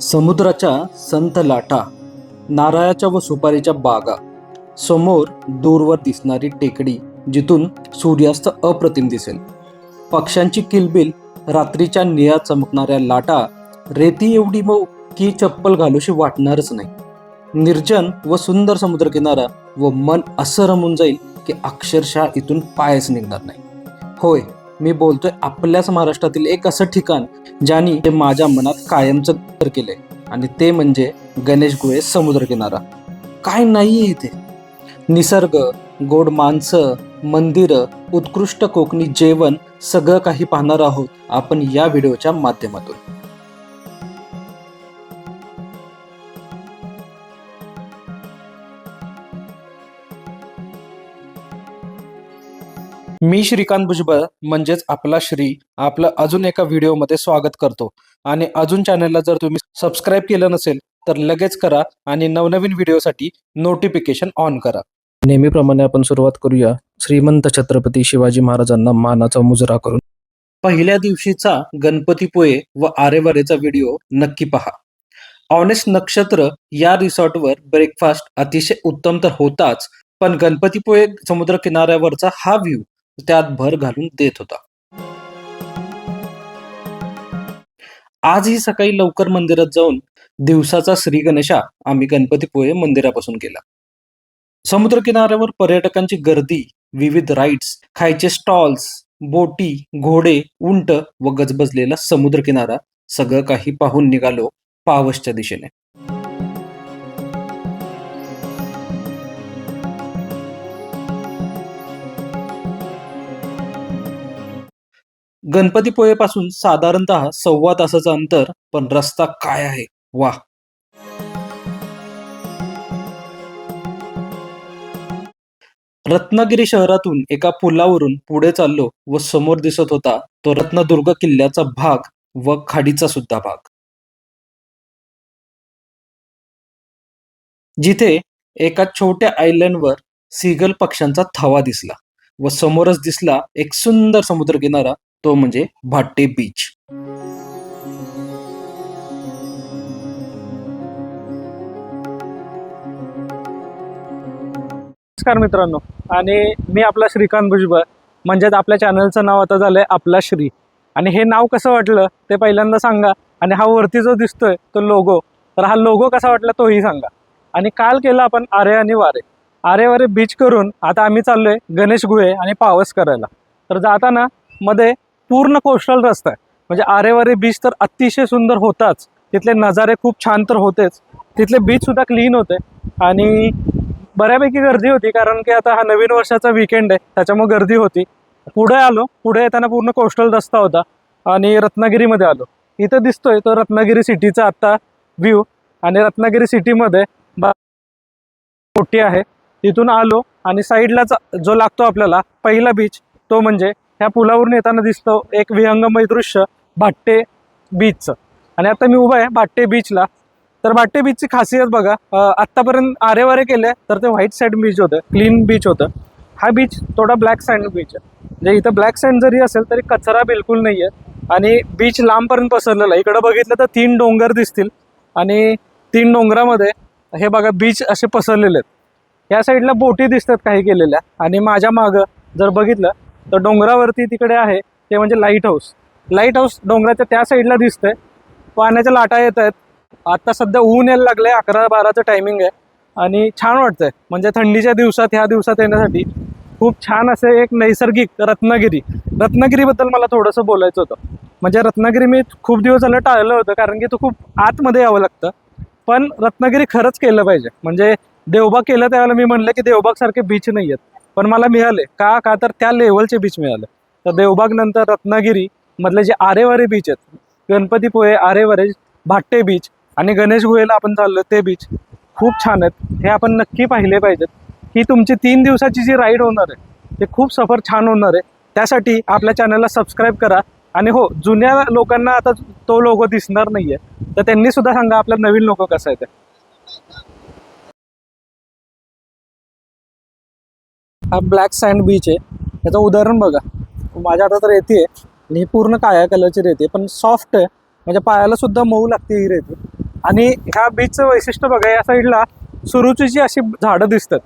समुद्राच्या संत लाटा नारळाच्या व सुपारीच्या बागा समोर दूरवर दिसणारी टेकडी जिथून सूर्यास्त अप्रतिम दिसेल. पक्ष्यांची किलबिल रात्रीच्या निळ्या चमकणाऱ्या लाटा रेती एवढी मऊ की चप्पल घालूशी वाटणारच नाही. निर्जन व सुंदर समुद्रकिनारा व मन असं रमून जाईल की अक्षरशः इथून पायच निघणार नाही. होय मी बोलतोय आपल्याच महाराष्ट्रातील एक असं ठिकाण ज्यानी ते माझ्या मनात कायमचं तर केलंय. आणि ते म्हणजे गणेश गुहे समुद्रकिनारा काय काय नाहीये इथे. निसर्ग गोड माणसं मंदिरं उत्कृष्ट कोकणी जेवण सगळं काही पाहणार आहोत आपण या व्हिडिओच्या माध्यमातून. मी श्रीकांत भुजबळ म्हणजेच आपला श्री आपलं अजून एका व्हिडिओमध्ये स्वागत करतो. आणि अजून चॅनलला जर तुम्ही सबस्क्राईब केलं नसेल तर लगेच करा आणि नवनवीन व्हिडिओसाठी नोटिफिकेशन ऑन करा. नेहमीप्रमाणे आपण सुरुवात करूया श्रीमंत छत्रपती शिवाजी महाराजांना मानाचा मुजरा करून. पहिल्या दिवशीचा गणपतीपोळे व आरेवारेचा व्हिडिओ नक्की पहा. ऑनेस्ट नक्षत्र या रिसॉर्टवर ब्रेकफास्ट अतिशय उत्तम तर होताच पण गणपतीपुळे समुद्र किनाऱ्यावरचा हा व्ह्यू त्यात भर घालून देत होता. आजही सकाळी लवकर मंदिरात जाऊन दिवसाचा श्री गणेशा आम्ही गणपतीपुळे मंदिरापासून केला. समुद्र किनाऱ्यावर पर्यटकांची गर्दी विविध राईड्स खायचे स्टॉल्स बोटी घोडे उंट व गजबजलेला समुद्रकिनारा सगळं काही पाहून निघालो पावसच्या दिशेने. गणपतीपुळेपासून साधारणतः सव्वा तासाचं अंतर पण रस्ता काय आहे? वा. रत्नागिरी शहरातून एका पुलावरून पुढे चाललो व समोर दिसत होता तो रत्नदुर्ग किल्ल्याचा भाग व खाडीचा सुद्धा भाग. जिथे एका छोट्या आयलंडवर सीगल पक्ष्यांचा थवा दिसला व समोरच दिसला एक सुंदर समुद्रकिनारा तो म्हणजे भाट्टे बीच नमस्कार मित्रांनो आणि मी आपला श्रीकांत भुजबळ म्हणजेच आपल्या चॅनलचं नाव आता झालंय आपला श्री. आणि हे नाव कसं वाटलं ते पहिल्यांदा सांगा आणि हा वरती जो दिसतोय तो लोगो तर हा लोगो कसा वाटला तोही सांगा. आणि काल केलं आपण आरे आणि वारे. आरे वारे बीच करून आता आम्ही चाललोय गणेश गुहे आणि पावस करायला. तर जाताना मध्ये पूर्ण कोस्टल रस्ता आहे. म्हणजे आरेवारे बीच तर अतिशय सुंदर होताच. तिथले नजारे खूप छान तर होतेच. तिथले बीच सुद्धा क्लीन होते. आणि बऱ्यापैकी गर्दी होती कारण की आता हा नवीन वर्षाचा विकेंड आहे त्याच्यामुळे गर्दी होती. पुढे आलो पुढे येताना पूर्ण कोस्टल रस्ता होता आणि रत्नागिरीमध्ये आलो. इथं दिसतोय तो रत्नागिरी सिटीचा आत्ता व्ह्यू आणि रत्नागिरी सिटीमध्ये बा मोठी आहे. तिथून आलो आणि साईडला जो लागतो आपल्याला पहिला बीच तो म्हणजे ह्या पुलावरून येताना दिसतो एक विहंगमय दृश्य भाट्टे बीचचं आणि आता मी उभा आहे भाट्टे बीचला तर भाट्टे बीचची खासियत बघा आत्तापर्यंत आरेवारे केले तर ते व्हाईट सँड बीच होतं क्लीन बीच होतं. हा बीच थोडा ब्लॅक सँड बीच आहे. म्हणजे इथं ब्लॅक सँड जरी असेल तरी कचरा बिलकुल नाही आहे आणि बीच लांबपर्यंत पसरलेला आहे. इकडं बघितलं तर तीन डोंगर दिसतील. आणि तीन डोंगरामध्ये हे बघा बीच असे पसरलेले आहेत. या साईडला बोटी दिसतात काही केलेल्या. आणि माझ्या मागं जर बघितलं तर डोंगरावरती तिकडे आहे ते म्हणजे लाइट हाऊस लाइट हाऊस डोंगराच्या त्या साईडला दिसतंय. पाण्याच्या लाटा येत आहेत. आता सध्या ऊन यायला लागले अकरा बाराचं टायमिंग आहे. आणि छान वाटतंय. म्हणजे थंडीच्या दिवसात ह्या दिवसात येण्यासाठी खूप छान असे एक नैसर्गिक रत्नागिरी. रत्नागिरीबद्दल मला थोडंसं बोलायचं होतं. म्हणजे रत्नागिरी मी खूप दिवस झालं टाळलं होतं कारण की तो खूप आतमध्ये यावं लागतं. पण रत्नागिरी खरंच केलं पाहिजे. म्हणजे देवबाग केलं त्यावेळेला मी म्हणलं की देवबागसारखे बीच नाही आहेत पण मला मिळाले. का? का? तर त्या लेवलचे बीच मिळाले. तर देवबाग नंतर रत्नागिरी मधले जे आरेवारे बीच आहेत गणपतीपुळे आरेवारे भाट्टे बीच आणि गणेश गुहेला आपण चाललो ते बीच खूप छान आहेत. हे आपण नक्की पाहिले पाहिजेत. ही तुमची तीन दिवसाची जी राईड होणार आहे ते खूप सफर छान होणार आहे. त्यासाठी आपल्या चॅनलला सबस्क्राईब करा. आणि हो जुन्या लोकांना आता तो लोगो दिसणार नाहीये. तर त्यांनी सुद्धा सांगा आपल्या नवीन लोक कसं आहे ते हा ब्लॅक सँड बीच आहे. त्याचं उदाहरण बघा. माझ्या हातात रेती आहे आणि ही पूर्ण काळ्या कलरची रेती आहे पण सॉफ्ट आहे. म्हणजे पायाला सुद्धा मऊ लागते ही रेती. आणि ह्या बीचचं वैशिष्ट्य बघा या साईडला सुरुचीची अशी झाडं दिसतात.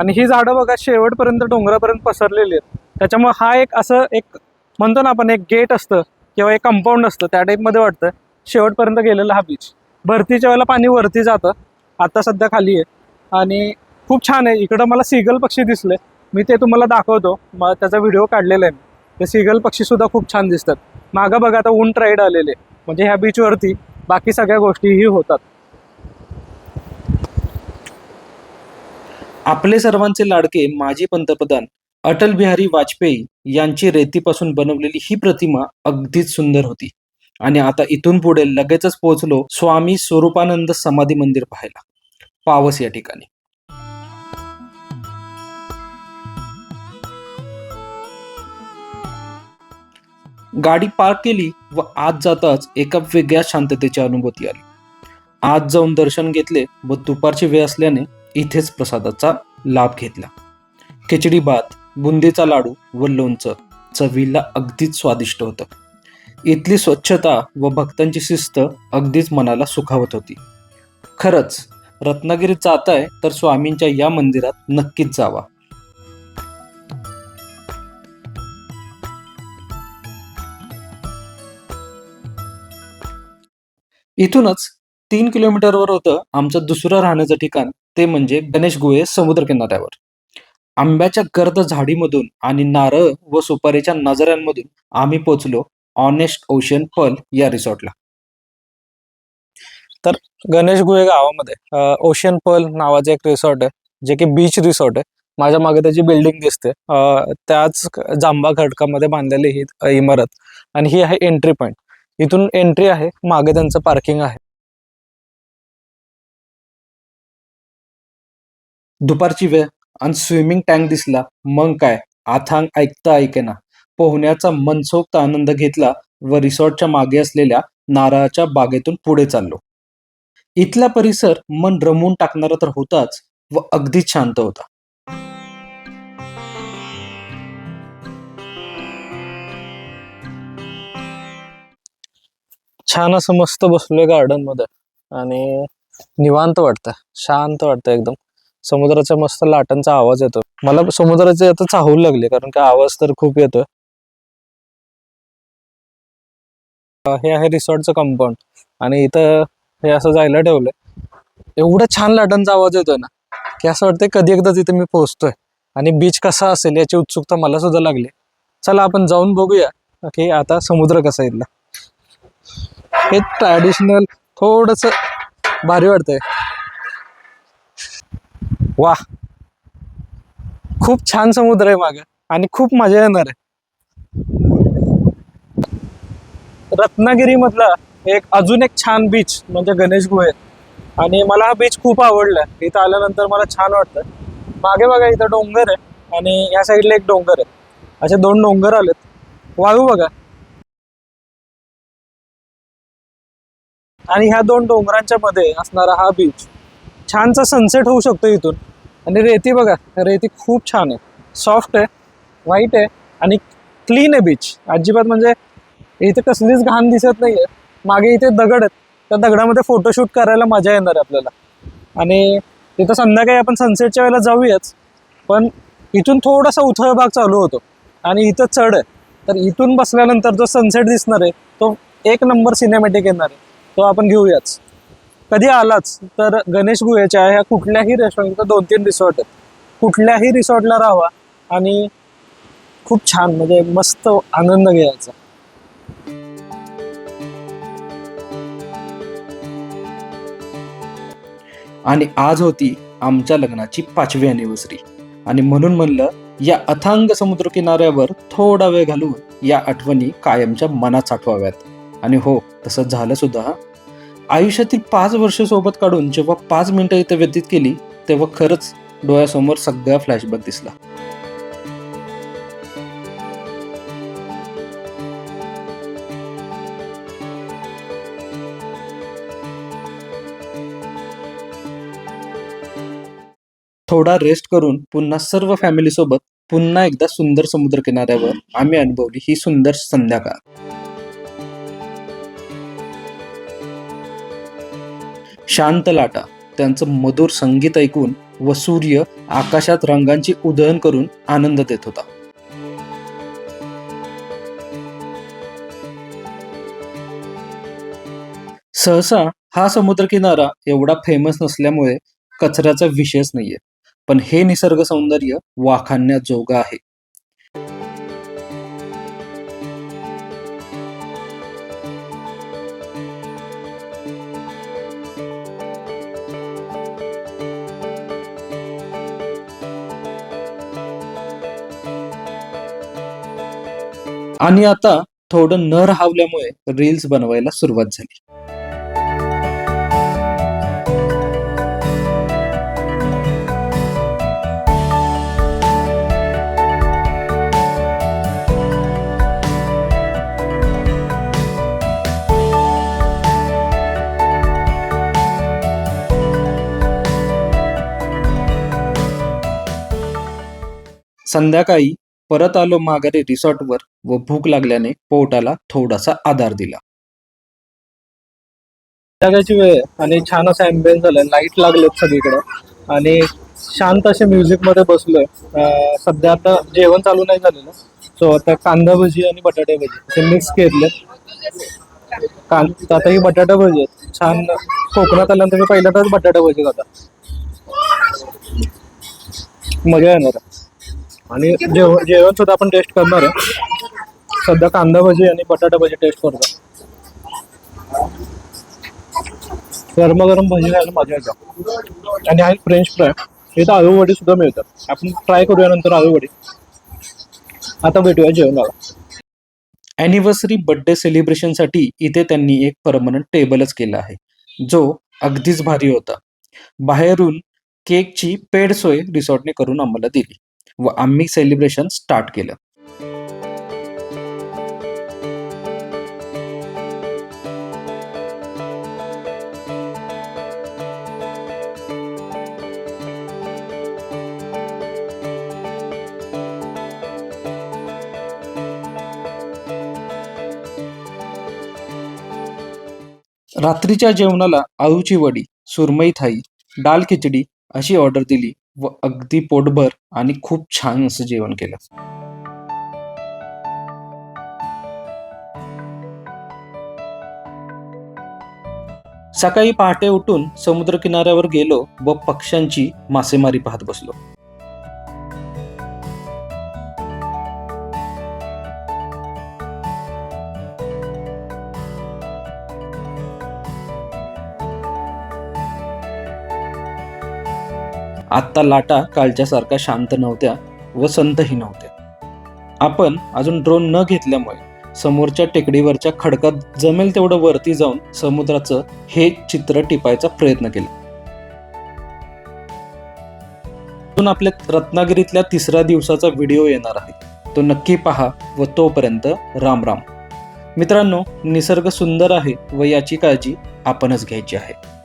आणि ही झाडं बघा शेवटपर्यंत डोंगरापर्यंत पसरलेली आहेत. त्याच्यामुळे हा एक असं एक म्हणतो ना आपण एक गेट असतं किंवा एक कंपाऊंड असतं. त्या टाईपमध्ये वाटतं. शेवटपर्यंत गेलेला हा बीच भरतीच्या वेळेला पाणी वरती जातं. आता सध्या खाली आहे. आणि खूप छान आहे. इकडं मला सिगल पक्षी दिसले. मी ते तुम्हाला दाखवतो. मग त्याचा व्हिडिओ काढलेला आहे ते सिगल पक्षीसुद्धा खूप छान दिसतात. मागं बघा आता उंट राईड आलेले म्हणजे ह्या बीचवरती बाकी सगळ्या गोष्टीही होतात. आपले सर्वांचे लाडके माजी पंतप्रधान अटल बिहारी वाजपेयी यांची रेतीपासून बनवलेली ही प्रतिमा अगदीच सुंदर होती. आणि आता इथून पुढे लगेचच पोहोचलो स्वामी स्वरूपानंद समाधी मंदिर पाहायला. पावस या ठिकाणी. गाडी पार्क केली व आत जाताच एका वेगळ्या शांततेची अनुभूती आली. आत जाऊन दर्शन घेतले व दुपारची वेळ असल्याने इथेच प्रसादाचा लाभ घेतला. खिचडी भात बुंदीचा लाडू व लोणचं चवीला अगदीच स्वादिष्ट होतं. इथली स्वच्छता व भक्तांची शिस्त अगदीच मनाला सुखावत होती. खरंच रत्नागिरीत जाताय तर स्वामींच्या या मंदिरात नक्कीच जावा. इथूनच तीन किलोमीटरवर होतं आमचं दुसरं राहण्याचं ठिकाण. ते म्हणजे गणेश गुहे समुद्र किनाऱ्यावर. आंब्याच्या गर्द झाडीमधून आणि नारळ व सुपारीच्या नजऱ्यांमधून आम्ही पोचलो ऑनेस्ट ओशन पर्ल या रिसॉर्टला. गणेश गुहे गावामध्ये ओशन पर्ल नावाचं एक रिसॉर्ट आहे जे की बीच रिसॉर्ट आहे. माझ्या मागे त्याची बिल्डिंग दिसते. त्याच जांबा घटकामध्ये खडकामध्ये बांधलेली ही इमारत. आणि ही आहे एंट्री पॉईंट इथून एंट्री आहे. मागे त्यांचं पार्किंग आहे. दुपारची वेळ आणि स्विमिंग टँक दिसला. मग काय? आथांग ऐकता ऐकेना. पोहण्याचा मनसोक्त आनंद घेतला. व रिसॉर्टच्या मागे असलेल्या नारळाच्या बागेतून पुढे चाललो. इथला परिसर मन रमवून टाकणारा तर होताच. व अगदीच शांत होता. छान असं मस्त बसलोय गार्डनमध्ये. आणि निवांत वाटतं शांत वाटतं एकदम. समुद्राच्या मस्त लाटांचा आवाज येतो मला समुद्राचे आता चाहूल लागले कारण का आवाज तर खूप येतोय. हे आहे रिसॉर्टचं कंपाऊंड आणि इथं हे असं जायला ठेवलंय. एवढं छान लाटांचा आवाज येतोय ना की असं वाटतंय कधी एकदा तिथे मी पोहोचतोय. आणि बीच कसा असेल याची उत्सुकता मला सुद्धा लागली. चला आपण जाऊन बघूया. की आता समुद्र कसा इथला. हे ट्रॅडिशनल थोडस भारी वाटतंय. वा खूप छान समुद्र आहे माग आणि खूप मजा येणार आहे. रत्नागिरी मधला एक अजून एक छान बीच म्हणजे गणेश गुहे. आणि मला हा बीच खूप आवडला. इथं आल्यानंतर मला छान वाटतं मागे बघा इथं डोंगर आहे आणि या साईडला एक डोंगर आहे. असे दोन डोंगर आलेत. वाळू बघा. आणि ह्या दोन डोंगरांच्या मध्ये असणारा हा बीच छानसा सनसेट होऊ शकतो इथून. आणि रेती बघा रेती खूप छान आहे. सॉफ्ट आहे व्हाईट आहे आणि क्लीन आहे बीच अजिबात म्हणजे इथे कसलीच घाण दिसत नाहीये. मागे इथे दगड आहेत. त्या दगडामध्ये फोटोशूट करायला मजा येणार आहे आपल्याला. आणि तिथं संध्याकाळी आपण सनसेटच्या वेळेला जाऊयाच. पण इथून थोडासा उथळ भाग चालू होतो. आणि इथं चढ आहे. तर इथून बसल्यानंतर जो सनसेट दिसणार आहे तो एक नंबर सिनेमॅटिक येणार आहे. तो आपण घेऊयाच. कधी आलाच तर गणेश गुहेच्या ह्या कुठल्याही रेस्टॉरंटचा दोन तीन रिसॉर्ट आहेत. कुठल्याही रिसॉर्टला राहावा आणि खूप छान म्हणजे मस्त आनंद घ्यायचा. आणि आज होती आमच्या लग्नाची पाचवी अॅनिव्हर्सरी आणि म्हणून म्हणलं या अथांग समुद्र किनाऱ्यावर थोडा वेळ घालून या आठवणी कायमच्या मनात साठवाव्यात. आणि हो तसंच झालं सुद्धा आयुष्यातील पाच वर्ष सोबत काढून जेव्हा पाच मिनिटं इथं व्यतीत केली तेव्हा खरंच डोळ्यासमोर सगळा फ्लॅशबॅक दिसला. थोडा रेस्ट करून पुन्हा सर्व फॅमिली सोबत पुन्हा एकदा सुंदर समुद्र किनाऱ्यावर आम्ही अनुभवली ही सुंदर संध्याकाळ. शांत लाटा त्यांचं मधुर संगीत ऐकून व सूर्य आकाशात रंगांची उधळण करून आनंद देत होता. सहसा हा समुद्रकिनारा एवढा फेमस नसल्यामुळे कचऱ्याचा विषयच नाहीये. पण हे निसर्ग सौंदर्य वाखाणण्याजोगं आहे. आणि आता थोडं न राहवल्यामुळे रील्स बनवायला सुरुवात झाली. संध्याकाळी परत आलो माघारी रिसॉर्टवर व भूक लागल्याने पोटाला थोडासा आधार दिला. जगाची वेळ आणि छान असा अँबियन्स झालाय लाइट लागलेत सगळीकडे. आणि शांत असे म्युझिकमध्ये बसलोय. सध्या आता जेवण चालू नाही झालेलं. सो आता कांदा भजी आणि बटाटे भजी असे मिक्स केले कां आता ही बटाटा भजी आहेत. छान कोकणात आल्यानंतर मी पहिल्यांदाच बटाटा भजी खाता. मजा येणार. आहे आणि जेवण जेवण सुद्धा आपण टेस्ट करणार आहे. सध्या कांदा भजी आणि बटाटा भजी टेस्ट करतो गरम भजी खायला मजा येतात आणि आहे फ्रेंच फ्राय इथं आळू वडी सुद्धा मिळतात. आपण ट्राय करूया नंतर आळू वडी. आता भेटूया जेवणाला. अॅनिव्हर्सरी बर्थडे सेलिब्रेशनसाठी इथे त्यांनी एक परमनंट टेबलच केला आहे. जो अगदीच भारी होता. बाहेरून केकची पेड सोय रिसॉर्टने करून आम्हाला दिली. व आम्ही सेलिब्रेशन स्टार्ट केलं. रात्रीच्या जेवणाला आळूची वडी सुरमई थाई डाल खिचडी अशी ऑर्डर दिली. व अगदी पोटभर आणि खूप छान असं जेवण केलं. सकाळी पहाटे उठून समुद्र किनाऱ्यावर गेलो व पक्ष्यांची मासेमारी पाहत बसलो. आत्ता लाटा कालच्यासारख्या शांत नव्हत्या व संतही नव्हत्या. आपण अजून ड्रोन न घेतल्यामुळे समोरच्या टेकडीवरच्या खडकात जमेल तेवढं वरती जाऊन समुद्राचं हे चित्र टिपायचा प्रयत्न केला. अजून आपल्या रत्नागिरीतल्या तिसऱ्या दिवसाचा व्हिडिओ येणार आहे. तो नक्की पहा व तोपर्यंत राम राम. मित्रांनो निसर्ग सुंदर आहे व याची काळजी आपणच घ्यायची आहे.